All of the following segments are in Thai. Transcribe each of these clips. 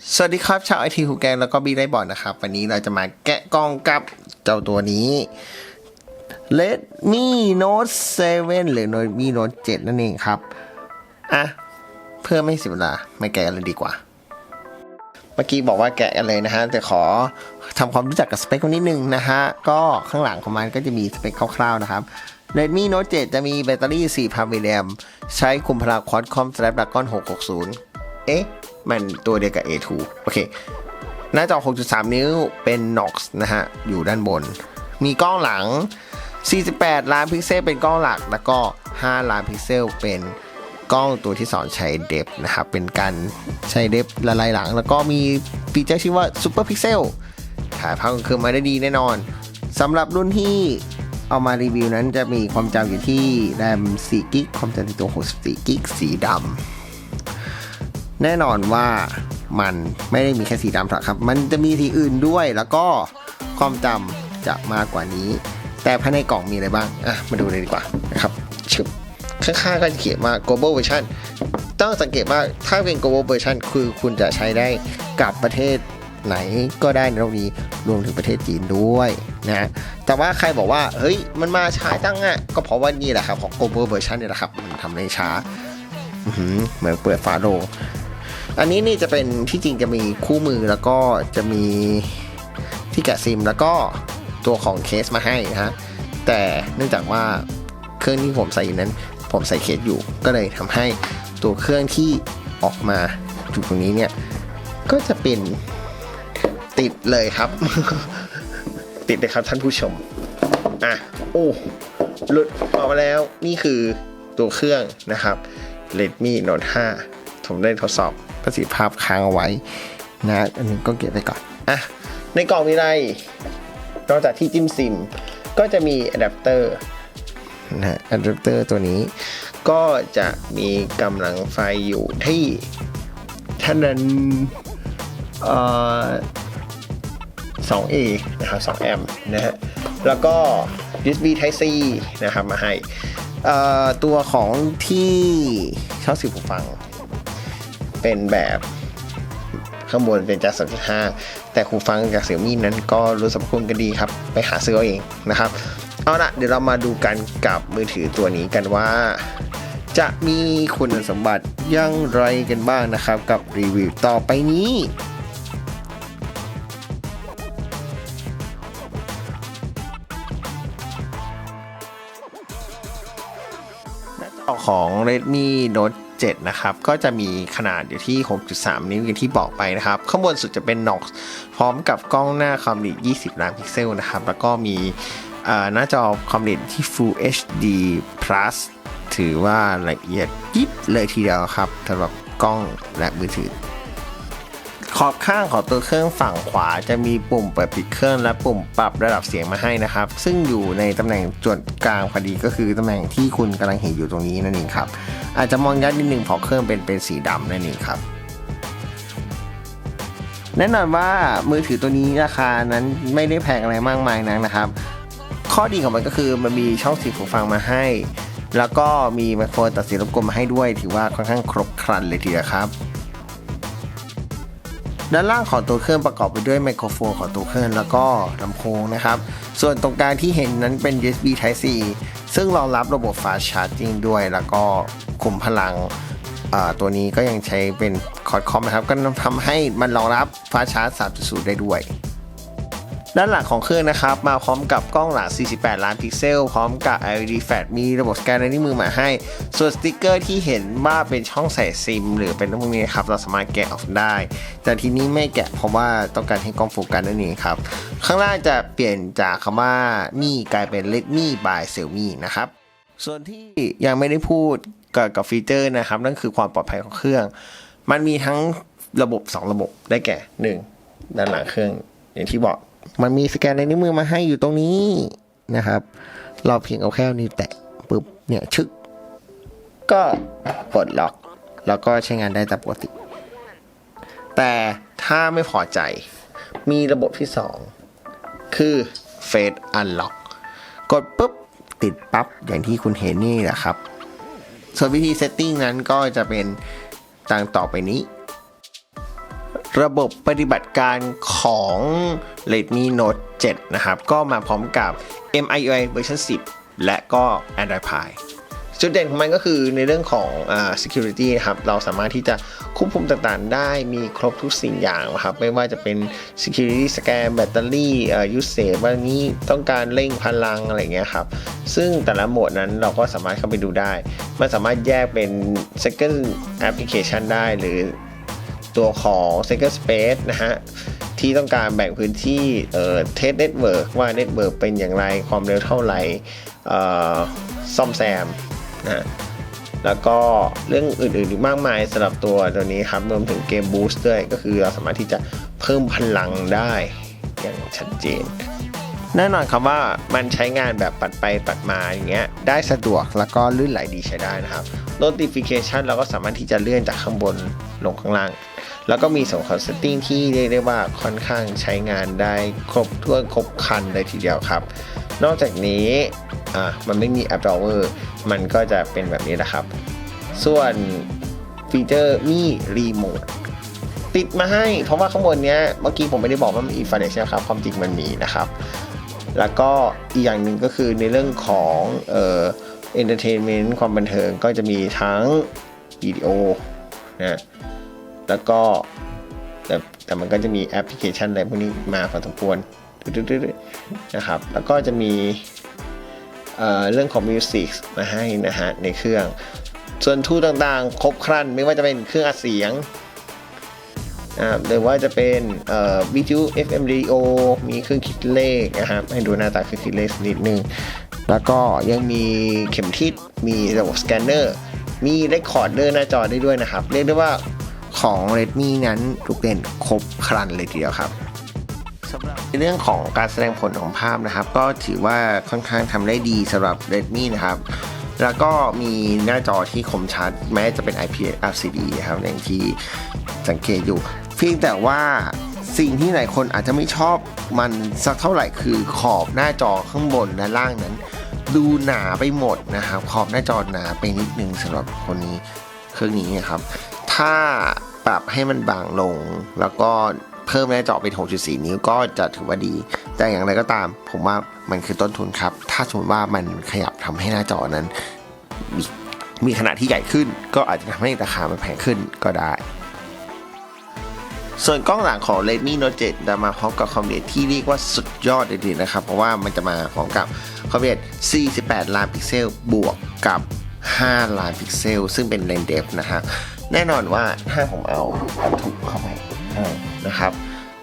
สวัสดีครับชาวไอทีฮูแกงแล้วก็บีได้บอร์ดนะครับ วันนี้เราจะมาแกะกล่องกับเจ้าตัวนี้ Redmi Note 7 หรือ Redmi Note 7 นั่นเองครับ อะ เพื่อไม่เสียเวลาไม่แกะกันเลยดีกว่า เมื่อกี้บอกว่าแกะกันเลยนะฮะ แต่ขอทำความรู้จักกับสเปคคนนิดนึงนะฮะ ก็ข้างหลังของมันก็จะมีสเปคคร่าวๆนะครับ Redmi Note 7 จะมีแบตเตอรี่ 4,000 มิลลิแอมใช้คุมพลัง Qualcomm Snapdragon 660 เอ๊ะ มันตัวเดียวกับ A2 โอเค หน้าจอ 6.3 นิ้วเป็น NOX นะฮะ อยู่ด้านบน มีกล้องหลัง 48 ล้านพิกเซลเป็นกล้องหลัก แล้วก็ 5 ล้านพิกเซลเป็นกล้องตัวที่สอนใช้เดฟนะครับ เป็นการใช้เดฟละลายหลัง แล้วก็มีฟีเจอร์ชื่อว่า Super Pixel ถ่ายภาพกลางคืนมาได้ดีแน่นอนสำหรับรุ่นที่เอามารีวิวนั้นจะมีความจำอยู่ที่แรม4กิกความจำในตัว64กิกสีดำ แน่นอนว่ามันไม่ได้มีแค่สีดำเท่านั้นครับ มันจะมีสีอื่นด้วยแล้วก็ความจำจะมากกว่านี้ แต่ภายในกล่องมีอะไรบ้างอะมาดูเลยดีกว่านะครับชึบข้างๆก็จะเขียนว่า global version ต้องสังเกตว่าถ้าเป็น global version คือคุณจะใช้ได้กับประเทศไหนก็ได้ในโลกนี้รวมถึงประเทศจีนด้วยนะแต่ว่าใครบอกว่าเฮ้ยมันมาช้าตั้งอะก็เพราะว่านี่แหละครับของ global version เนี่ยแหละครับมันทำได้ช้าเหมือนเปิดฝาโลง อันนี้นี่จะเป็นที่จริงจะมีคู่มือแล้วก็จะมีที่แกะซิมแล้วก็ตัวของเคสมาให้นะฮะแต่เนื่องจากว่าเครื่องที่ผมใส่อยู่นั้น ผมใส่เคสอยู่ก็เลยทำให้ตัวเครื่องที่ออกมาอยู่ตรงนี้เนี่ยก็จะเป็นติดเลยครับ ติดเลยครับท่านผู้ชมอะโอ้หลุดออกมาแล้วนี่คือตัวเครื่องนะครับ Redmi Note 5 ผมได้ทดสอบ ประสิทธิภาพค้างเอาไว้นะอันนี้ก็เก็บไปก่อนอะในกล่องมีอะไรนอกจากที่จิ้มซิม ก็จะมีอะแดปเตอร์นะฮะอะแดปเตอร์ตัวนี้ ก็จะมีกำลังไฟอยู่ที่ท่านั้นเอ่อ 2A นะครับ2แอมป์นะฮะแล้วก็ USB Type C นะครับมาให้ตัวของที่ชองเสียงหูฟัง เป็นแบบข้างบนเป็นจาก3.5แต่หูฟังจากเสี่ยมี่นั้นก็รู้สรรพคุณกันดีครับ ไปหาซื้อเอาเองนะครับ เอาละเดี๋ยวเรามาดูกันกับมือถือตัวนี้กันว่า จะมีคุณสมบัติอยังไรกันบ้างนะครับ กับรีวิวต่อไปนี้ของ Redmi Note 7 นะครับ ก็จะมีขนาดอยู่ที่ 6.3 นิ้วอย่างที่บอกไปนะครับ ข้างบนสุดจะเป็น NOX พร้อมกับกล้องหน้าความละเอียด 20 ล้านพิกเซลนะครับ แล้วก็มีหน้าจอความละเอียดที่ Full HD Plus ถือว่าละเอียดยิบเลยทีเดียวครับสำหรับกล้องและมือถือ อบข้างของตัวเครื่องฝั่งขวาจะมีปุ่มเปิดปิดเครื่องและปุ่มปรับระดับเสียงมาให้นะครับ ซึ่งอยู่ในตำแหน่งจุดกลางพอดีก็คือตำแหน่งที่คุณกำลังเห็นอยู่ตรงนี้นั่นเองครับ อาจจะมองยากนิดนึงเพราะเครื่องเป็นเป็นสีดำนั่นเองครับแน่นอนว่ามือถือตัวนี้ราคานั้นไม่ได้แพงอะไรมากมายนักนะครับ ข้อดีของมันก็คือมันมีช่องเสียงหูฟังมาให้ แล้วก็มีไมโครตัดเสียงรบกวนมาให้ด้วย ถือว่าค่อนข้างครบครันเลยทีเดียวครับ ด้านล่างของตัวเครื่องประกอบไปด้วยไมโครโฟนของตัวเครื่องแล้วก็ลำโพงนะครับ ส่วนตรงกลางที่เห็นนั้นเป็น USB Type C ซึ่งรองรับระบบ Fast Charging ด้วย แล้วก็คุมพลังตัวนี้ก็ยังใช้เป็นคอร์ดคอมนะครับ ก็ทำให้มันรองรับ Fast Charge 3.0 ได้ด้วย ด้านหลังของเครื่องนะครับ มาพร้อมกับกล้องหลัง 48 ล้านพิกเซล พร้อมกับ LED Flash มีระบบสแกนในนิ้วมือมาให้ ส่วนสติกเกอร์ที่เห็นว่าเป็นช่องใส่ซิม หรือเป็นพวกนี้ครับ เราสามารถแกะออกได้ แต่ทีนี้ไม่แกะเพราะว่าต้องการให้กล้องโฟกัสนั่นเองครับ ข้างล่างจะเปลี่ยนจากคำว่ามี่กลายเป็น Redmi by Xiaomi นะครับ ส่วนที่ยังไม่ได้พูดกับกับฟีเจอร์นะครับ นั่นคือความปลอดภัยของเครื่อง มันมีทั้งระบบ 2 ระบบได้แก่ 1 ด้านหลังเครื่องอย่างที่บอก มันมีสแกนในนิ้วมือมาให้อยู่ตรงนี้นะครับ เราเพียงเอาแค่นี้วแตะปุ๊บเนี่ยชึก ก็ปลดล็อก แล้วก็ใช้งานได้ตามปกติ แต่ถ้าไม่พอใจมีระบบที่ 2 คือ Face Unlock กดปุ๊บ ติดปั๊บ อย่างที่คุณเห็นนี่แหละครับ ส่วนวิธีเซตติ้งนั้นก็จะเป็นต่างต่อไปนี้ ระบบปฏิบัติการของ Redmi Note 7 นะครับ ก็มาพร้อมกับ MIUI เวอร์ชัน10 และก็ Android Pie จุดเด่นของมันก็คือในเรื่องของอ security นะครับ เราสามารถที่จะควบคุมต่างๆ ได้มีครบทุกสิ่งอย่างนะครับ ไม่ว่าจะเป็น security scan แบตเตอรี่อ่า usage ว่านี้ต้องการเร่งพลังอะไรเงี้ยครับ ซึ่งแต่ละโหมดนั้นเราก็สามารถเข้าไปดูได้ มันสามารถแยกเป็น second application ได้หรือ ตัวของ Second Space นะฮะ ที่ต้องการแบ่งพื้นที่เอ่อ Test Network ว่าเน็ตเวิร์กเป็นอย่างไรความเร็วเท่าไหร่ซ่อมแซมนะแล้วก็เรื่องอื่นๆอีกมากมายสำหรับตัวตัวนี้ครับรวมถึงเกมบูสต์ด้วยก็คือเราสามารถที่จะเพิ่มพลังได้อย่างชัดเจน แน่นอนครับว่ามันใช้งานแบบปัดไปปัดมาอย่างเงี้ยได้สะดวกแล้วก็ลื่นไหลดีใช้ได้นะครับ notification เราก็สามารถที่จะเลื่อนจากข้างบนลงข้างล่าง แล้วก็มีส่วนของ setting ที่เรียกได้ว่าค่อนข้างใช้งานได้ครบถ้วนครบคันเลยทีเดียวครับ นอกจากนี้อะมันไม่มี app drawer มันก็จะเป็นแบบนี้นะครับ ส่วนฟีเจอร์มีรีโมทติดมาให้ เพราะว่าข้างบนเนี้ยเมื่อกี้ผมไม่ได้บอกว่ามันมีอินฟ r เ d ใช่ไหมครับ ความจริงมันมีนะครับ แล้วก็อีกอย่างหนึ่งก็คือในเรื่องของเอ่อเอนเตอร์เทนเมนต์ความบันเทิงก็จะมีทั้งวิดีโอนะแล้วก็แต่แต่มันก็จะมีแอปพลิเคชันอะไรพวกนี้มาพอสมควรนะครับ แล้วก็จะมีเเรื่องของมิวสิกมาให้นะฮะในเครื่อง ส่วนทูตต่างๆ ครบครันไม่ว่าจะเป็นเครื่องอัดเสียง นะครับหรือว่าจะเป็นวิทยุ FM radio มีเครื่องคิดเลขนะครับให้ดูหน้าตาเครื่องคิดเลขสักนิดนึง แล้วก็ยังมีเข็มทิศมีระบบสแกนเนอร์มีเรคคอร์ดเดอร์หน้าจอได้ด้วยนะครับ เรียกได้ว่าของ Redmi นั้นทุกเด่นครบครันเลยทีเดียวครับสำหรับในเรื่องของการแสดงผลของภาพนะครับ ก็ถือว่าค่อนข้างทำได้ดีสำหรับ Redmi นะครับแล้วก็มีหน้าจอที่คมชัด แม้จะเป็น IPS LCD นะครับอย่างที่สังเกตอยู่ พียงแต่ว่าสิ่งที่หลายคนอาจจะไม่ชอบมันสักเท่าไหร่คือขอบหน้าจอข้างบนและล่างนั้น ดูหนาไปหมดนะครับ ขอบหน้าจอหนาไปนิดนึงสำหรับคนนี้เครื่องนี้นะครับ ถ้าปรับให้มันบางลง แล้วก็เพิ่มหน้าจอเป็น6.4 นิ้วก็จะถือว่าดี แต่อย่างไรก็ตาม ผมว่ามันคือต้นทุนครับ ถ้าสมมติว่ามันขยับทำให้หน้าจอนั้นมีมีขนาดที่ใหญ่ขึ้น ก็อาจจะทำให้ราคามันแพงขึ้นก็ได้ ส่วนกล้องหลังของ Redmi Note 7 จะมาพร้อมกับความละเอียดที่เรียกว่าสุดยอดเลยทีเดียวนะครับ เพราะว่ามันจะมาพร้อมกับความละเอียด 48 ล้านพิกเซลบวกกับ 5 ล้านพิกเซล ซึ่งเป็นเลนเดฟนะฮะแน่นอนว่าถ้าผมเอาถูกเข้าไปนะครับ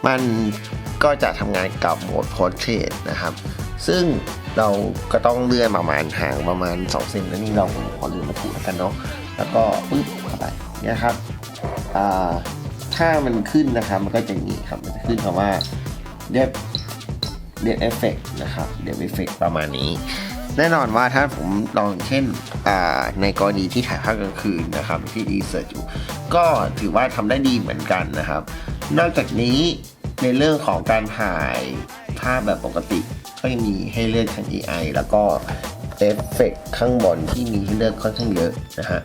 มันก็จะทำงานกับโหมด Portrait นะครับ ซึ่งเราก็ต้องเลื่อนประมาณห่างประมาณ2เซนแล้วนี่เราขอลืมมาถูกแล้วกันเนาะแล้วก็ปึ๊บเข้าไปเนี่ยครับอ่า ถ้ามันขึ้นนะครับ มันก็จะอย่างนี้ครับ มันจะขึ้นคำว่า depth depth effect นะครับ depth effect ประมาณนี้ แน่นอนว่าถ้าผมลองเช่นในกรณีที่ถ่ายภาพกลางคืนนะครับ ที่รีเสิร์ชอยู่ ก็ถือว่าทำได้ดีเหมือนกันนะครับ นอกจากนี้ในเรื่องของการถ่ายภาพแบบปกติก็ยังมีให้เลือกทาง AI แล้วก็เอฟเฟกข้างบนที่มีให้เลือกค่อนข้างเยอะนะฮะ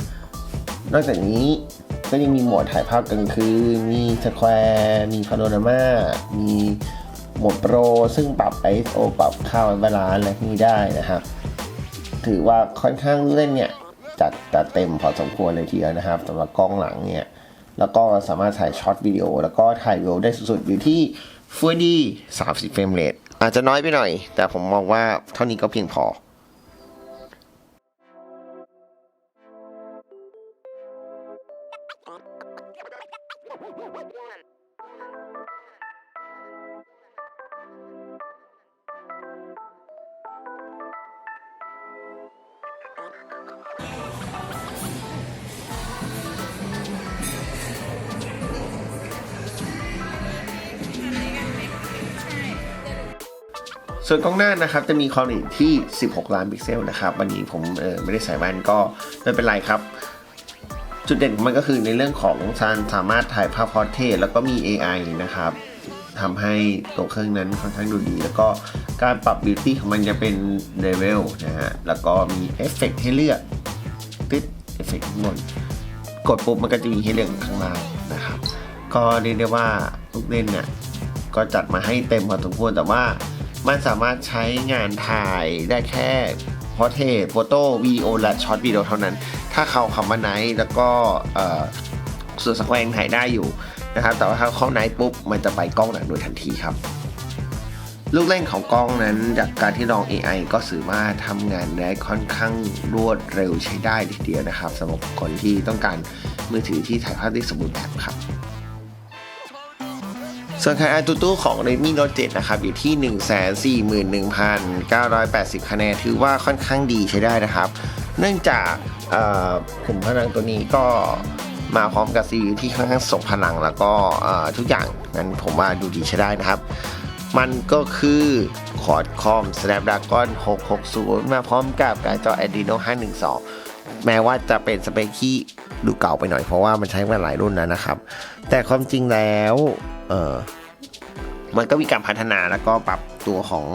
นอกจากนี้ ก็ยังมีโหมดถ่ายภาพกลางคืน มีสแควร์มีพาโนรามามีโหมดโปร ซึ่งปรับ ISO ปรับค่าไว้บาลานซ์อะไรนี้ได้นะครับ ถือว่าค่อนข้างเล่นเนี่ยจัดจัดเต็มพอสมควรเลยทีเดียวนะครับสำหรับกล้องหลังเนี่ยแล้วก็สามารถถ่ายช็อตวิดีโอ แล้วก็ถ่ายวิดีโอได้สุดๆอยู่ที่ Full HD 30 เฟรมเรทอาจจะน้อยไปหน่อย แต่ผมมองว่าเท่านี้ก็เพียงพอ ส่วนกล้องหน้านะครับจะมีความละเอียดที่ 16 ล้านพิกเซลนะครับวันนี้ผมเออไม่ได้ใส่แว่นก็ไม่เป็นไรครับ จุดเด่นของมันก็คือในเรื่องของการสามารถถ่ายภาพพอร์เทรตแล้วก็มี AI นะครับ ทำให้ตัวเครื่องนั้นค่อนข้างดูดี แล้วก็การปรับบิวตี้ของมันจะเป็นเลเวลนะฮะ แล้วก็มีเอฟเฟกต์ให้เลือกติดเอฟเฟกต์ข้างบน กดปุ๊บมันก็จะมีให้เลือกข้างล่างนะครับ ก็เรียกได้ว่าลูกเล่นเนี่ยก็จัดมาให้เต็มพอสมควรแต่ว่ามันสามารถใช้งานถ่ายได้แค่พอเทสโฟโต้วิดีโอและช็อตวิดีโอเท่านั้น ถ้าเขาคำว่าไนท์แล้วก็ส่วนสแควงถ่ายได้อยู่ นะครับแต่ว่าถ้าเข้าไนท์ปุ๊บมันจะไปกล้องหนังโดยทันทีครับ ลูกเล่นของกล้องนั้นจากการที่ลอง AI ก็สื่อว่าทำงานได้ค่อนข้างรวดเร็วใช้ได้ทีเดียวนะครับสำหรับคนที่ต้องการมือถือที่ถ่ายภาพได้สมบูรณ์แบบครับส่วนคะแนนตูตู้ของ Redmi Note 7 นะครับ อยู่ที่ 141,980 คะแนนถือว่าค่อนข้างดีใช้ได้นะครับ เนื่องจากขุมพลังตัวนี้ก็ มาพร้อมกับ CPU ที่ค่อนข้างส่งพลังแล้วก็ทุกอย่างนั้นผมว่าดูดีใช้ได้นะครับ มันก็คือ Qualcomm Snapdragon 660 มาพร้อมกับการจอ Adreno 512 แม้ว่าจะเป็นสเปคที่ดูเก่าไปหน่อยเพราะว่ามันใช้มาหลายรุ่นแล้วนะครับ แต่ความจริงแล้วเออมันก็มีการพัฒนาแล้วก็ปรับตัวของ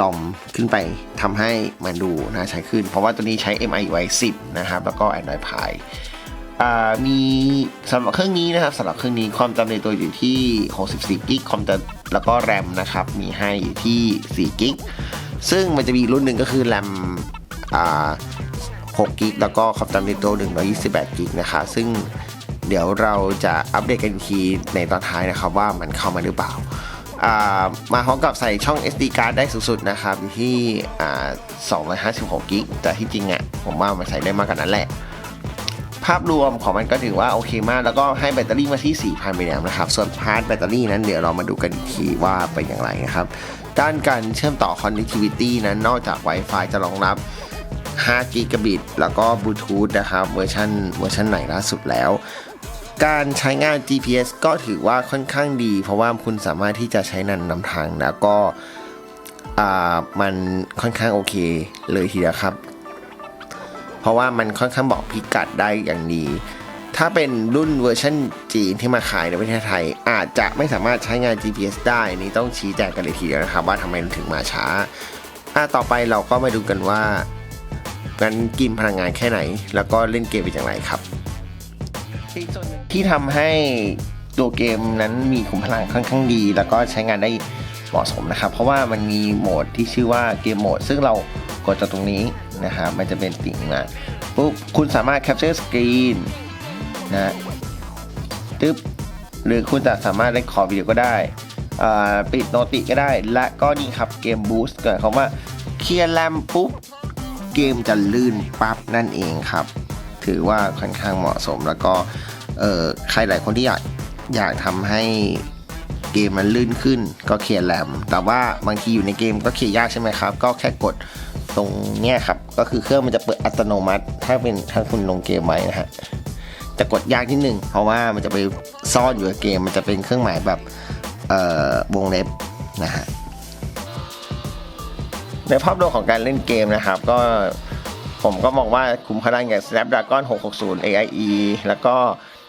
ลอมขึ้นไปทำให้มันดูน่าใช้ขึ้น เพราะว่าตัวนี้ใช้ MIUI 10 นะครับ แล้วก็ Android Pie มีสำหรับเครื่องนี้นะครับสำหรับเครื่องนี้ความจำในตัวอยู่ที่ 64กิกความจำแล้วก็แรมนะครับมีให้อยู่ที่4กิกซึ่งมันจะมีรุ่นหนึ่งก็คือแรมอ่า6กิกแล้วก็ความจำในตัว128กิกนะคะซึ่งเดี๋ยวเราจะอัปเดตกันทีในตอนท้ายนะครับว่ามันเข้ามาหรือเปล่าอ่ามาพร้อมกับใส่ช่อง SD card ได้สูงสุดนะครับอยู่ที่อ่า256กิกแต่ที่จริงอะผมว่ามันใส่ได้มากกว่านั้นแหละาพรวมของมันก็ถือว่าโอเคมาก แล้วก็ให้แบตเตอรี่มาที่ 4,000มิลลิแอมป์นะครับ ส่วนพาร์ทแบตเตอรี่นั้นเดี๋ยวเรามาดูกันอีกทีว่าเป็นอย่างไรนะครับ ด้านการเชื่อมต่อ connectivity นั้นนอกจาก Wi-Fi จะรองรับ5กิกะบิตแล้วก็บลูทูธนะครับเวอร์ชันเวอร์ชันใหม่ล่าสุดแล้ว การใช้งาน GPS ก็ถือว่าค่อนข้างดี เพราะว่าคุณสามารถที่จะใช้นันนำทางแล้วก็มันค่อนข้างโอเคเลยทีเดียวครับ เพราะว่ามันค่อนข้างบอกพิกัดได้อย่างดี ถ้าเป็นรุ่นเวอร์ชันจีนที่มาขายในประเทศไทย อาจจะไม่สามารถใช้งาน GPS ได้นี่ต้องชี้แจงกันเลยทีเดียวนะครับว่าทำไมถึงมาช้าอะต่อไปเราก็มาดูกันว่ากันกินพลังงานแค่ไหน แล้วก็เล่นเกมเป็นอย่างไรครับ ที่ทำให้ตัวเกมนั้นมีขุมพลังค่อนข้างดี แล้วก็ใช้งานได้เหมาะสมนะครับ เพราะว่ามันมีโหมดที่ชื่อว่าเกมโหมด ซึ่งเรา กดจากตรงนี้นะครับมันจะเป็นติ่งมาปุ๊บคุณสามารถแคปเจอร์สกรีนนะตึ๊บหรือคุณจะสามารถเล่นคอวิดีโอก็ได้ปิดโนติก็ได้ และก็นี่ครับเกมบูสต์เกิดคำว่าเคลียร์แรมปุ๊บ เกมจะลื่นปั๊บนั่นเองครับ ถือว่าค่อนข้างเหมาะสมแล้วก็ใครหลายคนที่อยากอยากทำให้เกมมันลื่นขึ้นก็เคลียร์แรมแต่ว่าบางทีอยู่ในเกมก็เคลียร์ยากใช่ไหมครับ ก็แค่กด ตรงเนี้ยครับ ก็คือเครื่องมันจะเปิดอัตโนมัติ ถ้าเป็นถ้าคุณลงเกมไว้นะฮะจะกดยากนิดนึงเพราะว่ามันจะไปซ่อนอยู่ในเกม มันจะเป็นเครื่องหมายแบบวงเล็บนะฮะในภาพรวมของการเล่นเกมนะครับ ก็ผมก็มองว่าคุ้มพลังอย่าง Snapdragon 660 AIE แล้วก็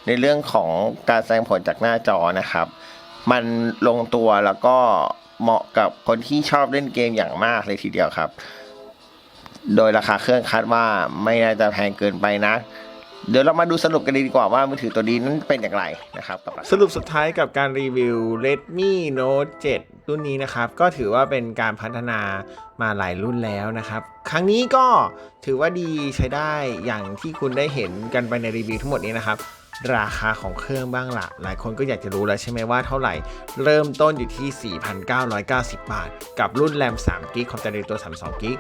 ในเรื่องของการแสดงผลจากหน้าจอนะครับ มันลงตัวแล้วก็เหมาะกับคนที่ชอบเล่นเกมอย่างมากเลยทีเดียวครับ โดยราคาเครื่องคาดว่าไม่น่าจะแพงเกินไปนะ เดี๋ยวเรามาดูสรุปกันดีกว่าว่ามือถือตัวนี้นั้นเป็นอย่างไรนะครับสรุปสุดท้ายกับการรีวิว Redmi Note 7 รุ่นนี้นะครับ ก็ถือว่าเป็นการพัฒนามาหลายรุ่นแล้วนะครับ ครั้งนี้ก็ถือว่าดีใช้ได้อย่างที่คุณได้เห็นกันไปในรีวิวทั้งหมดนี้นะครับ ราคาของเครื่องบ้างละหลายคนก็อยากจะรู้แล้วใช่ไหมว่าเท่าไหร่ เริ่มต้นอยู่ที่ 4,990 บาท กับรุ่นแรม3กิกของจาตัว32กิก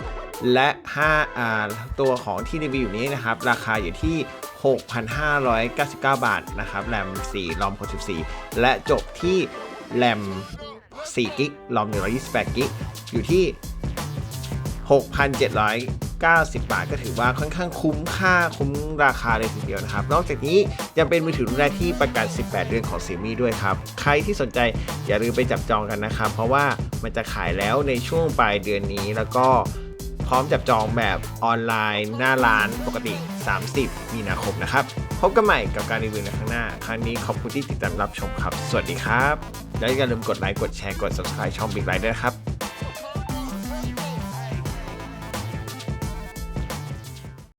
และ5อ่าตัวของที่รีวิวอยู่นี้นะครับ ราคาอยู่ที่ 6,599 บาทนะครับแรม4รอม64และจบที่แรม4กิกรอม128กิกอยู่ที่ 90 บาท ก็ถือว่าค่อนข้างคุ้มค่าคุ้มราคาเลยทีเดียวนะครับ นอกจากนี้ยังเป็นมือถือรุ่นแรกที่ประกาศ 18 เดือนของ Xiaomi ด้วยครับ ใครที่สนใจอย่าลืมไปจับจองกันนะครับ เพราะว่ามันจะขายแล้วในช่วงปลายเดือนนี้แล้วก็พร้อมจับจองแบบออนไลน์ หน้าร้านปกติ 30 มีนาคมนะครับ พบกันใหม่กับการรีวิวในครั้งหน้า ครั้งนี้ขอบคุณที่ติดตามรับชมครับ สวัสดีครับ และอย่าลืมกดไลค์กดแชร์กด subscribe ช่อง Big Light ด้วยนะครับ